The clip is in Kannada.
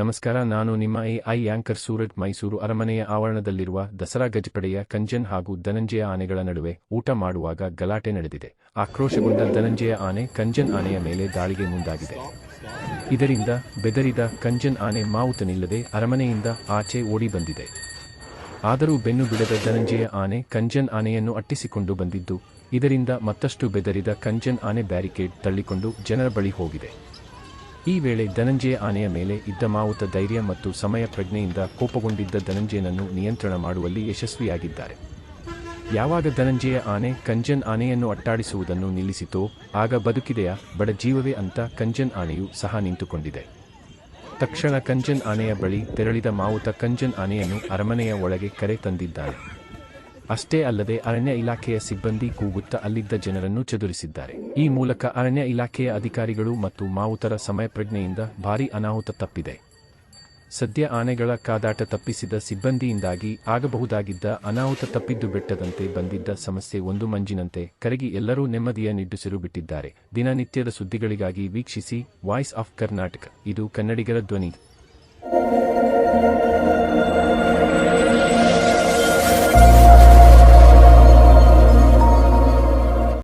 ನಮಸ್ಕಾರ, ನಾನು ನಿಮ್ಮ A I anchor Suraj, Mysuru ಅರಮನೆಯ ಆವರಣದಲ್ಲಿರುವ ದಸರಾ ಗಜಪಡೆಯ ಕಂಜನ್ ಹಾಗೂ ಧನಂಜಯ ಆನೆಗಳ ನಡುವೆ ಊಟ ಮಾಡುವಾಗ ಗಲಾಟೆ ನಡೆದಿದೆ. ಆಕ್ರೋಶಗೊಂಡ ಧನಂಜಯ ಆನೆ ಕಂಜನ್ ಆನೆಯ ಮೇಲೆ ದಾಳಿಗೆ ಮುಂದಾಗಿದೆ. ಇದರಿಂದ ಬೆದರಿದ ಕಂಜನ್ ಆನೆ ಮಾವುತನಿಲ್ಲದೆ ಅರಮನೆಯಿಂದ ಆಚೆ ಓಡಿ ಬಂದಿದೆ. ಆದರೂ ಬೆನ್ನು ಬಿಡದ ಧನಂಜಯ ಆನೆ ಕಂಜನ್ ಆನೆಯನ್ನು ಅಟ್ಟಿಸಿಕೊಂಡು ಬಂದಿದ್ದು, ಇದರಿಂದ ಮತ್ತಷ್ಟು ಬೆದರಿದ ಕಂಜನ್ ಆನೆ ಬ್ಯಾರಿಕೇಡ್ ತಳ್ಳಿಕೊಂಡು ಜನರ ಬಳಿ ಹೋಗಿದೆ. ಈ ವೇಳೆ ಧನಂಜಯ ಆನೆಯ ಮೇಲೆ ಇದ್ದ ಮಾವುತ ಧೈರ್ಯ ಮತ್ತು ಸಮಯ ಪ್ರಜ್ಞೆಯಿಂದ ಕೋಪಗೊಂಡಿದ್ದ ಧನಂಜಯನನ್ನು ನಿಯಂತ್ರಣ ಮಾಡುವಲ್ಲಿ ಯಶಸ್ವಿಯಾಗಿದ್ದಾರೆ. ಯಾವಾಗ ಧನಂಜಯ ಆನೆ ಕಂಜನ್ ಆನೆಯನ್ನು ಅಟ್ಟಾಡಿಸುವುದನ್ನು ನಿಲ್ಲಿಸಿತೋ, ಆಗ ಬದುಕಿದೆಯ? ಬಡ ಜೀವವೇ ಅಂತ ಕಂಜನ್ ಆನೆಯು ಸಹ ನಿಂತುಕೊಂಡಿದೆ. ತಕ್ಷಣ ಕಂಜನ್ ಆನೆಯ ಬಳಿ ತೆರಳಿದ ಮಾವುತ ಕಂಜನ್ ಆನೆಯನ್ನು ಅರಮನೆಯ ಒಳಗೆ ಕರೆ ತಂದಿದ್ದಾನೆ ಅಷ್ಟೇ ಅಲ್ಲದೆ ಅರಣ್ಯ ಇಲಾಖೆಯ ಸಿಬ್ಬಂದಿ ಕೂಗುತ್ತಾ ಅಲ್ಲಿದ್ದ ಜನರನ್ನು ಚದುರಿಸಿದ್ದಾರೆ. ಈ ಮೂಲಕ ಅರಣ್ಯ ಇಲಾಖೆಯ ಅಧಿಕಾರಿಗಳು ಮತ್ತು ಮಾವುತರ ಸಮಯಪ್ರಜ್ಞೆಯಿಂದ ಭಾರೀ ಅನಾಹುತ ತಪ್ಪಿದೆ. ಸದ್ಯ ಆನೆಗಳ ಕಾದಾಟ ತಪ್ಪಿಸಿದ ಸಿಬ್ಬಂದಿಯಿಂದಾಗಿ ಆಗಬಹುದಾಗಿದ್ದ ಅನಾಹುತ ತಪ್ಪಿದ್ದು ಬೆಟ್ಟದಂತೆ ಬಂದಿದ್ದ ಸಮಸ್ಯೆ ಒಂದು ಮಂಜಿನಂತೆ ಕರಗಿ ಎಲ್ಲರೂ ನೆಮ್ಮದಿಯ ನಿಟ್ಟುಸಿರು ಬಿಟ್ಟಿದ್ದಾರೆ. ದಿನನಿತ್ಯದ ಸುದ್ದಿಗಳಿಗಾಗಿ ವೀಕ್ಷಿಸಿ ವಾಯ್ಸ್ ಆಫ್ ಕರ್ನಾಟಕ. ಇದು ಕನ್ನಡಿಗರ ಧ್ವನಿ.